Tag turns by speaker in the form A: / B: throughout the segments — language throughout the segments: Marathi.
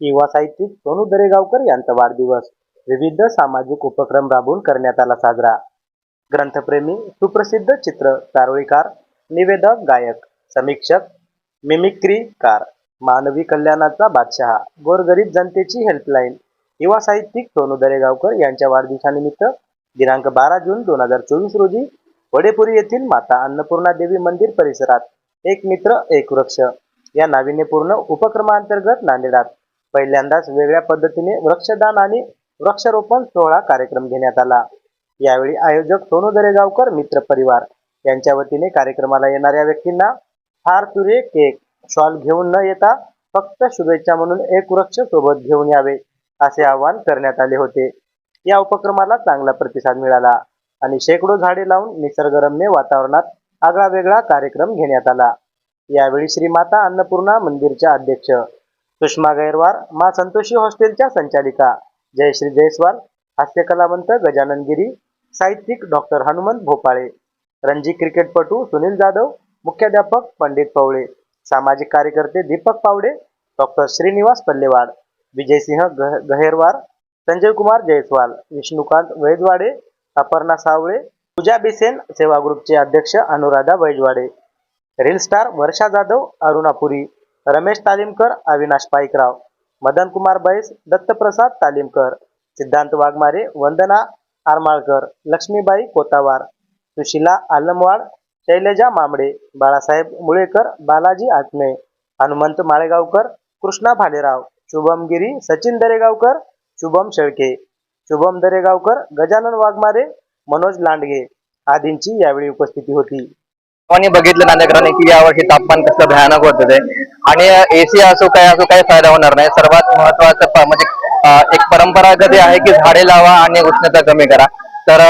A: युवा साहित्यिक सोनू दरेगावकर यांचा वाढदिवस. विविध सामाजिक उपक्रम राबवून करण्यात आला साजरा. ग्रंथप्रेमी सुप्रसिद्ध चित्र चारोळीकार निवेदक गायक समीक्षक मिमिक्रीकार मानवी कल्याणाचा बादशहा गोरगरीब जनतेची हेल्पलाईन युवा साहित्यिक सोनू दरेगावकर यांच्या वाढदिवसानिमित्त दिनांक बारा जून दोन हजार चोवीस रोजी वडेपुरी येथील माता अन्नपूर्णा देवी मंदिर परिसरात एक मित्र एक वृक्ष या नाविन्यपूर्ण उपक्रमांतर्गत नांदेडात पहिल्यांदाच वेगळ्या पद्धतीने वृक्षदान आणि वृक्षारोपण सोहळा कार्यक्रम घेण्यात आला. यावेळी आयोजक सोनू दरेगावकर मित्र परिवार. यांच्या वतीने कार्यक्रमाला येणाऱ्या व्यक्तींना हार तुरे केक शॉल घेऊन न येता फक्त शुभेच्छा म्हणून एक वृक्ष सोबत घेऊन यावे असे आवाहन करण्यात आले होते. या उपक्रमाला चांगला प्रतिसाद मिळाला आणि शेकडो झाडे लावून निसर्गरम्य वातावरणात आगळा वेगळा कार्यक्रम घेण्यात आला. यावेळी श्रीमाता अन्नपूर्णा मंदिरच्या अध्यक्ष सुषमा गैरवार मा संतोषी हॉस्टेलच्या संचालिका जयश्री जयस्वाल हास्यकलावंत गजानन गिरी साहित्यिक डॉक्टर हनुमंत भोपाळे रणजी क्रिकेटपटू सुनील जाधव मुख्याध्यापक पंडित पवळे सामाजिक कार्यकर्ते दीपक पावडे डॉक्टर श्रीनिवास पल्लेवाड विजयसिंह गह गहेरवार संजय कुमार जयस्वाल विष्णुकांत वैजवाडे अपर्णा सावळे पूजा बिसेन सेवा ग्रुपचे अध्यक्ष अनुराधा वैजवाडे रील स्टार वर्षा जाधव अरुणापुरी रमेश तालीमकर अविनाश पाईकराव. मदन कुमार बैस दत्तप्रसाद तालीमकर. सिद्धांत वाघमारे वंदना आरमाळकर. लक्ष्मीबाई कोतावार. सुशिला आलमवाड शैलजा मामडे. बाळासाहेब मुळेकर बालाजी आत्मे. हनुमंत माळेगावकर कृष्णा भालेराव. शुभम गिरी सचिन दरेगावकर शुभम शेळके. शुभम दरेगावकर गजानन वाघमारे मनोज लांडगे. आदींची यावेळी उपस्थिती होती.
B: सर्वांनी बघितलं नांदेकरांनी की यावर्षी तापमान कसं भयानक होत ते? आणि एसी असो काय असो काही फायदा होणार नाही. सर्वात महत्वाचं म्हणजे एक परंपरागत आहे की झाडे लावा आणि उष्णता कमी करा. तर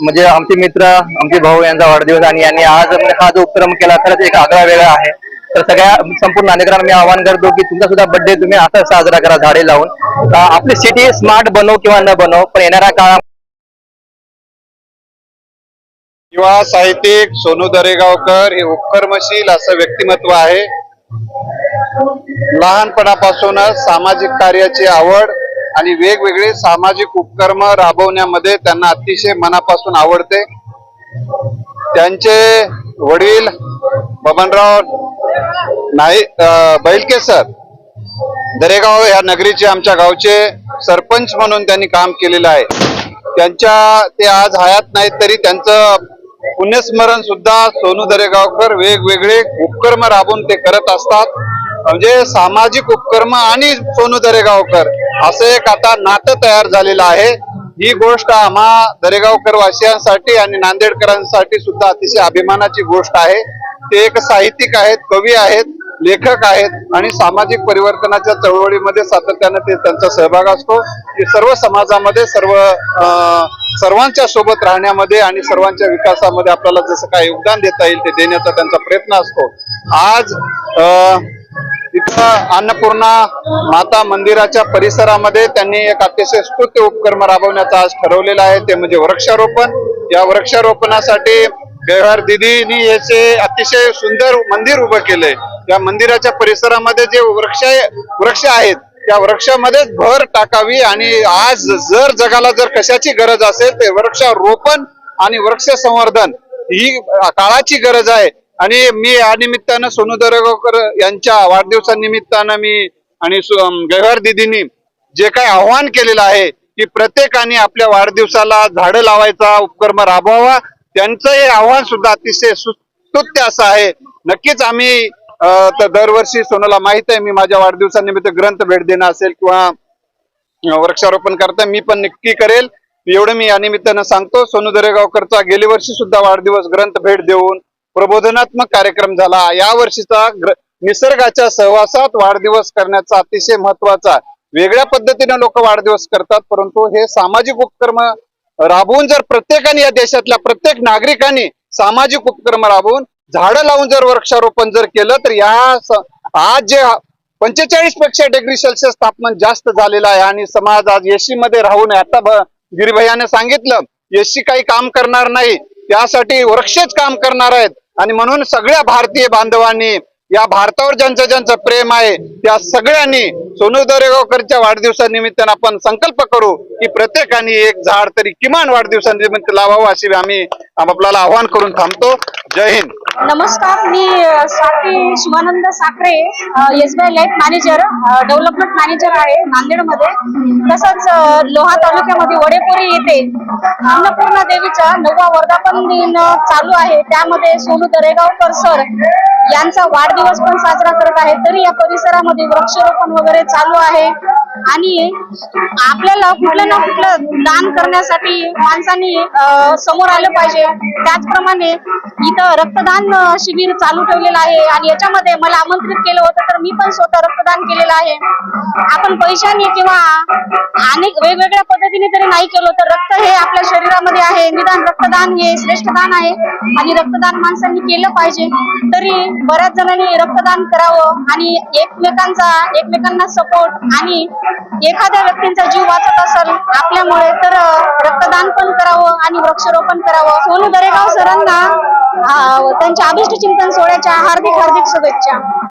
B: म्हणजे आमचे मित्र आमचे भाऊ यांचा वाढदिवस आणि यांनी आज हा जो उपक्रम केला खरंच एक आगळा वेगळा आहे. तर सगळ्या संपूर्ण नांदेकरांना मी आवाहन करतो की तुमचा सुद्धा बर्थडे तुम्ही असा साजरा करा झाडे लावून. आपली सिटी स्मार्ट बनव किंवा न बनव पण येणाऱ्या काळात
C: युवा साहित्यिक सोनू दरेगावकर हे उपकर्मशील असं व्यक्तिमत्व आहे. लहानपणापासूनच सामाजिक कार्याची आवड आणि वेगवेगळे सामाजिक उपक्रम राबवण्यामध्ये त्यांना अतिशय मनापासून आवडते. त्यांचे वडील बबनराव नाही बैलके सर दरेगाव या नगरीचे आमच्या गावचे सरपंच म्हणून त्यांनी काम केलेलं आहे. त्यांच्या ते आज हयात नाहीत तरी त्यांचं पुण्यस्मरण सुद्धा सोनू दरेगावकर वेगवेगळे उपक्रम राबवून ते करत असतात. म्हणजे सामाजिक उपक्रम आणि सोनू दरेगावकर असं एक आता नातं तयार झालेलं आहे. ही गोष्ट आम्हा दरेगावकर वासियांसाठी आणि नांदेडकरांसाठी सुद्धा अतिशय अभिमानाची गोष्ट आहे. ते एक साहित्यिक आहेत कवी आहेत. लेखक आहेत आणि सामाजिक परिवर्तनाच्या चळवळीमध्ये सातत्यानं ते त्यांचा सहभाग असतो. की सर्व समाजामध्ये सर्व अं, सर्वांच्या सोबत राहण्यामध्ये आणि सर्वांच्या विकासामध्ये आपल्याला जसं काय योगदान देता येईल ते देण्याचा त्यांचा प्रयत्न असतो. आज इथं अन्नपूर्णा माता मंदिराच्या परिसरामध्ये त्यांनी एक अतिशय स्तुत्य उपक्रम राबवण्याचा आज ठरवलेला आहे. ते म्हणजे वृक्षारोपण. या वृक्षारोपणासाठी व्यवहार दिदीनी याचे अतिशय सुंदर मंदिर उभं केलंय. या मंदिराच्या परिसरामध्ये जे वृक्ष वृक्ष आहेत त्या वृक्षामध्येच भर टाकावी आणि आज जर जगाला जर कशाची गरज असेल ते वृक्षारोपण आणि वृक्ष संवर्धन ही काळाची गरज आहे. आणि मी या निमित्तानं सोनू दरेगावकर यांच्या वाढदिवसानिमित्तानं मी आणि गहर दिदींनी जे काही आव्हान केलेलं आहे की प्रत्येकाने आपल्या वाढदिवसाला झाडं लावायचा उपक्रम राबवावा त्यांचं हे आव्हान सुद्धा अतिशय सुस्तुत्य असं आहे. नक्कीच आम्ही तर दरवर्षी सोनूला माहीत आहे मी माझ्या वाढदिवसानिमित्त ग्रंथ भेट देणं असेल किंवा वृक्षारोपण करता मी पण नक्की करेल. एवढं मी या निमित्तानं सांगतो सोनू दरेगावकरचा गेल्या वर्षी सुद्धा वाढदिवस ग्रंथ भेट देऊन प्रबोधनात्मक कार्यक्रम झाला. या वर्षीचा निसर्गाच्या सहवासात वाढदिवस करण्याचा अतिशय महत्त्वाचा वेगळ्या पद्धतीने लोक वाढदिवस करतात परंतु हे सामाजिक उपक्रम राबवून जर प्रत्येकाने या देशातल्या प्रत्येक नागरिकांनी सामाजिक उपक्रम राबवून झाडं लावून जर वृक्षारोपण जर केलं तर या आज जे पंचेचाळीसपेक्षा डिग्री सेल्सिअस तापमान जास्त झालेलं आहे आणि समाज आज एसी मध्ये राहून आता ब- गिरीभैयाने सांगितलं एसी काही काम करणार नाही त्यासाठी वृक्षच काम करणार आहेत. आणि म्हणून सगळ्या भारतीय बांधवांनी या भारतावर ज्यांचं ज्यांचं प्रेम आहे त्या सगळ्यांनी सोनू दरेगावकरच्या वाढदिवसानिमित्तानं आपण संकल्प करू की प्रत्येकाने एक झाड तरी किमान वाढदिवसानिमित्त लावावं अशी आम्ही आपल्याला आव्हान करून थांबतो. जय हिंद.
D: नमस्कार मी Swati Shivanand Sakhare S B I life manager development manager आहे नांदेडमध्ये. तसंच लोहा तालुक्यामध्ये वडेपुरी येथे अन्नपूर्णा देवीचा नववा वर्धापन दिन चालू आहे. त्यामध्ये सोनू दरेगावकर सर यांचा वाढदिवस पण साजरा करत आहे तरी या परिसरामध्ये वृक्षारोपण वगैरे चालू आहे आणि आपल्याला कुठलं ना कुठलं दान करण्यासाठी माणसांनी समोर आलं पाहिजे. त्याचप्रमाणे इथं रक्तदान शिबिर चालू ठेवलेलं आहे आणि याच्यामध्ये मला आमंत्रित केलं होतं तर मी पण स्वतः रक्तदान केलेलं आहे. आपण पैशाने किंवा अनेक वेगवेगळ्या पद्धतीने जरी नाही केलं तर रक्त हे आपल्या शरीरामध्ये आहे. निदान रक्तदान हे श्रेष्ठ दान आहे आणि रक्तदान माणसांनी केलं पाहिजे. तरी बऱ्याच जणांनी रक्तदान करावं आणि एकमेकांचा एकमेकांना सपोर्ट आणि एखाद्या व्यक्तींचा जीव वाचत असेल आपल्यामुळे तर रक्तदान पण करावं आणि वृक्षारोपण करावं. सोनू दरेगाव सरांना त्यांच्या अभिष्ट चिंतन सोहळ्याच्या हार्दिक हार्दिक शुभेच्छा.